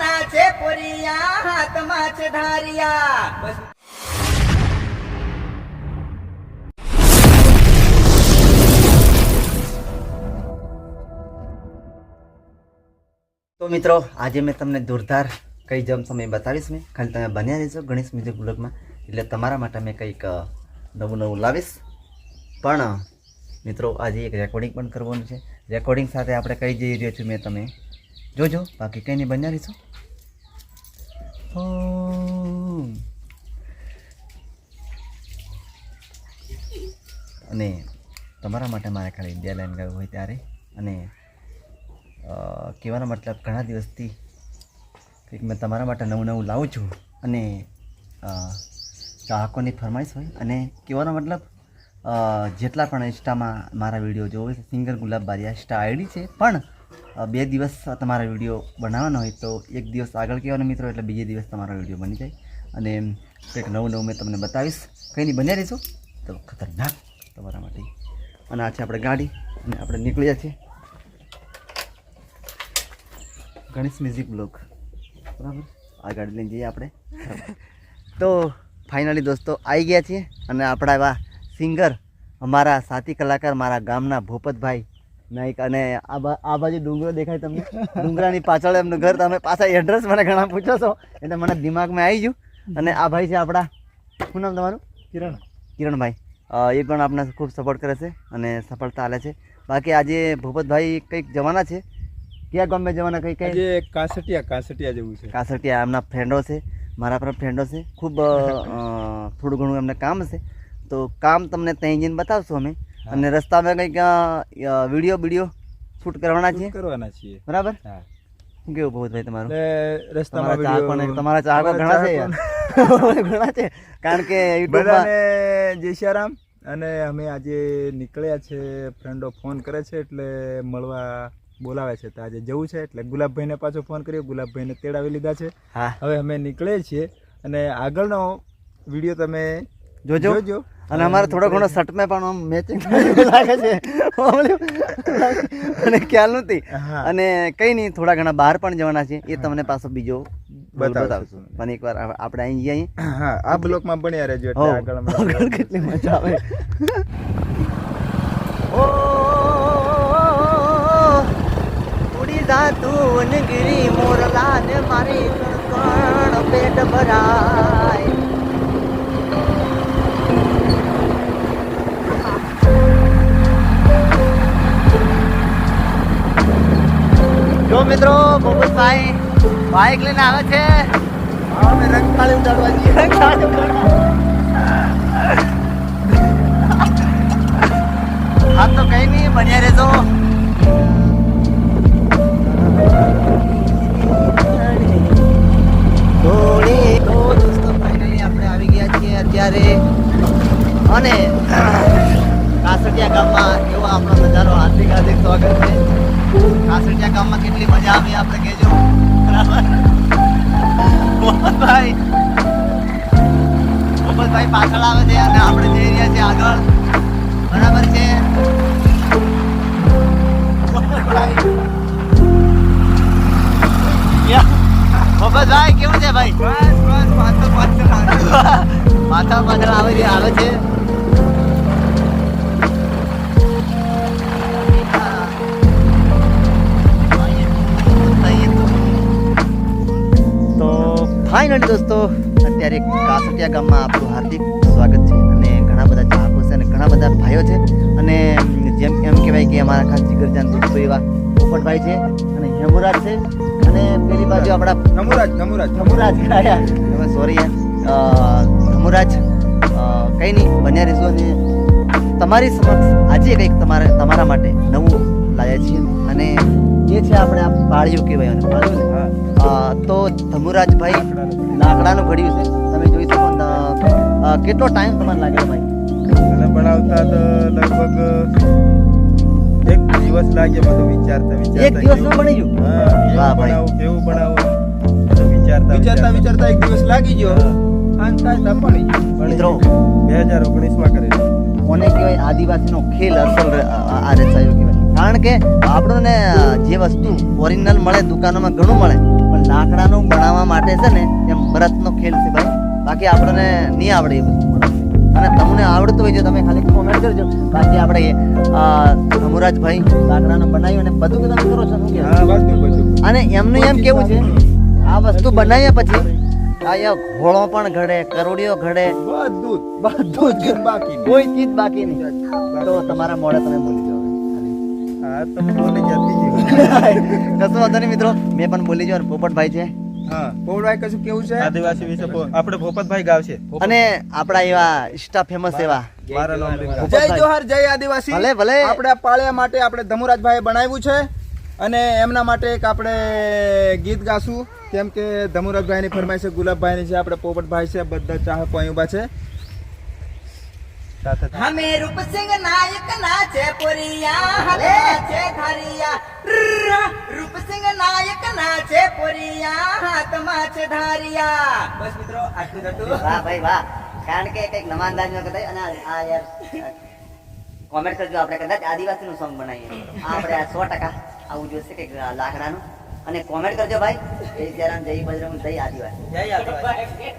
નાના છે પોરિયા, હાથમાં છે ધારિયા. તો મિત્રો, આજે મેં તમને જોરદાર કઈ જમ સમય બતાવીશ મેં. ખાલી તમે બન્યા રહેશો ગણેશ મ્યુઝિક બ્લોગમાં એટલે તમારા માટે મેં કંઈક નવું નવું લાવીશ. પણ, મિત્રો, આજે એક રેકોર્ડિંગ પણ કરવાનું છે. રેકોર્ડિંગ સાથે આપણે કઈ જઈ રહ્યો છું મેં તમે જોજો. બાકી કંઈ નહીં, બન્યા રહીશું. અને તમારા માટે મારે ખાલી ઇન્ડિયા લાઈન ગયું હોય ત્યારે. અને કહેવાનો મતલબ ઘણા દિવસથી કંઈક મેં તમારા માટે નવું નવું લાવું છું. અને ચાહકોની ફરમાઈશ હોય. અને કહેવાનો મતલબ જેટલા પણ ઇન્સ્ટામાં મારા વીડિયો જોવે છે singer Gulab Bariya insta ID છે. પણ બે દિવસ તમારા વીડિયો બનાવવાનો હોય તો એક દિવસ આગળ કહેવાનો મિત્રો એટલે બીજે દિવસ તમારો વીડિયો બની જાય. અને કંઈક નવું નવું મેં તમને બતાવીશ. કંઈ નહીં, બન્યા રહીશું તો ખતરનાક તમારા માટે. અને આ છે આપણે ગાડી. અને આપણે નીકળ્યા છીએ. Ganesh music block. બરાબર? આ ગાડી લઈને જઈએ આપણે. તો ફાઇનલી દોસ્તો આવી ગયા છીએ. અને આપણા એવા સિંગર, અમારા સાથી કલાકાર, મારા ગામના ભૂપતભાઈ નાઈક અને આ બાજુ ડુંગરો દેખાય તમને. ડુંગરાની પાછળ એમનું ઘર. તમે પાછા એડ્રેસ મને ઘણા પૂછો છો એટલે મને દિમાગમાં આવી ગયું. અને આ ભાઈ છે આપણા. શું નામ તમારું? કિરણ. કિરણભાઈ. એ પણ આપણે ખૂબ સપોર્ટ કરે છે અને સફળતા આલે છે. બાકી આજે ભૂપતભાઈ કંઈક જવાના છે? ક્યાં ગામે જવાના કંઈક કંઈ? આજે કાસટિયા કાસટિયા જેવું છે. કાસટિયા એમના ફ્રેન્ડો છે મારા પણ ફ્રેન્ડો છે. ખૂબ થોડું ઘણું એમને કામ છે તો કામ તમને ત્યાં જઈને બતાવશું અમે. અને રસ્તામાં કંઈક વીડિયો વીડિયો શૂટ કરવાના છે કરવાના છીએ. બરાબર? કેવું ભૂપતભાઈ તમારું? રસ્તામાં ચાહકો તમારા ચાહકો ઘણા છે યાર. ઘણા છે. કારણ કે યુટ્યુબમાં જય શ્યારામ. અને અમે આજે નીકળ્યા છે ફ્રેન્ડો ફોન કરે છે એટલે મળવા બોલાવે છે. તો આજે જવું છે એટલે ગુલાબભાઈને પાછો ફોન કર્યો. ગુલાબભાઈને તેડાવી લીધા છે. હવે અમે નીકળીએ છીએ. અને આગળનો વીડિયો તમે જોજો. જોજો. અને અમારે થોડો ઘણો શર્ટમાં પણ આમ મેચિંગ લાગે છે. અને ખ્યાલ નથી. અને કઈ નહીં થોડા ઘણા બહાર પણ જવાના છે. એ તમને પાછો બીજો બતાવશું. પણ એકવાર આપણે અહીં જઈએ. હા આ બ્લોકમાં પણ રહેજો આગળ કેટલી મજા આવે. ઓ ઉડી જા તું મોરલા ને મારી કણ પેટ ભરાય જો મિત્રો ભૂપતભાઈ બાઇક લઈને આવે છે. અમે રંગતાળી ઉડાડવા જઈએ. હા તો કઈ નહીં બન્યા રહેજો. તો દોસ્તો ફાઇનલી આપણે આવી ગયા છીએ અત્યારે. અને કાસટિયા ગામમાં એવો આપણો નજારો હાર્દિક હાર્દિક સ્વાગત છે. કાસટિયા ગામમાં કેટલી મજા આવે આપણે કહેજો. બરાબર? મોહનભાઈ. મોહનભાઈ પાછળ આવે છે અને આપણે જઈ રહ્યા છીએ આગળ. બરાબર છે? મોહમ્મદભાઈ કેવું છે ભાઈ? બસ બસ પાછળ પાછળ. માથા પાછળ આવે છે આવે છે. ફાઇનલી દોસ્તો અત્યારે કાસટિયા ગામમાં આપણું હાર્દિક સ્વાગત છે અને ઘણા બધા ચાહકો છે અને ઘણા બધા ભાઈઓ છે. અને જેમ એમ કહેવાય કે અમારા ખાસ જીગરજાન દોસ્તો એવા પોપટભાઈ છે અને હેમુરાજ છે. અને પેલી બાજુ આપણા ધમુરાજ ધમુરાજ ધમુરાજ કયા સોરી નમુરાજ કંઈ નહીં બન્યા રહીશું અને તમારી સમક્ષ આજે કંઈક તમારા તમારા માટે નવું લાવ્યા છીએ. અને એ છે આપણે આ પાળિયું કહેવાય અને પાળિયું ને? તો ધમુરાજભાઈ લાકડાનું ઘડ્યું છે. તમે જોઈ શકો કેટલો ટાઈમ તમારે લાગ્યો ભાઈ? અને બનાવતા તો લગભગ એક દિવસ લાગે બધું વિચારતા વિચારતા. એક દિવસનું બની ગયું? હા વાહ ભાઈ. કેવું બનાવો વિચારતા વિચારતા વિચારતા. એક દિવસ લાગી ગયો. અંત થાય પડી મિત્રો. બે હજાર ઓગણીસમાં કરેલું. કોને કહેવાય? આદિવાસીનો ખેલ અસલ આ રચાયો કહેવાય. કારણ કે આપણને જે વસ્તુ ઓરિજિનલ મળે દુકાનોમાં ઘણું મળે પણ લાકડાનું બનાવવા માટે છે ને એમ મરતનો ખેલ છે ભાઈ. બાકી આપણને નહીં આવડે એ વસ્તુ. અને તમને આવડતું હોય જો તમે ખાલી કોમેન્ટ કરજો. બાકી આપણે આ, લાકડાનું બનાવ્યું અને બધું તમે કરો છો શું અને એમનું એમ કેવું છે આ વસ્તુ બનાવ્યા પછી અહીંયા ઘોડો પણ ઘડે કરોડિયો ઘડે. બધું બધું જ બાકી કોઈ ચીજ બાકી નહીં. તો તમારા મોડે તમે બોલી કશું વાંધો નહીં મિત્રો. મેં પણ બોલી જાઉં પોપટભાઈ છે. હા કશું કેવું છે? આદિવાસી વિશે બો- આપણે ભોપતભાઈ ગાવશે. અને આપણા એવા ઇન્સ્ટા ફેમસ એવા. મારા નામ લીધા. જય પોપટભાઈ. જય આદિવાસી. ભલે, ભલે. આપણે પાળિયા માટે આપણે ધમુરાજભાઈએ બનાવ્યું છે અને એમના માટે એક આપણે ગીત ગાશું. કેમ કે ધમુરાજભાઈની ફરમાઈશ છે ગુલાબભાઈની છે આપણે પોપટભાઈ છે બધા ચાહકો અહીં ઊભા છે. હમે રૂપસિંહ નાયક ના છે પોરિયા હાલે છે ધારિયા રૂપસિંહ નાયક ના છે પોરિયા હાથમાં છે ધારિયા બસ મિત્રો આટલું હતું વાહ ભાઈ વાહ કારણ કે કંઈક નવા નો કદાચ અને આ- યાર કોમેન્ટ કરજો આપણે કદાચ આદિવાસી નું સોંગ બનાવીએ આપણે આ સો ટકા આવું જોશે કંઈક લાકડાનું. અને કોમેન્ટ કરજો ભાઈ. જય જયરામ જય બજરંગ જય આદિવાસી. જય આદિવાસી.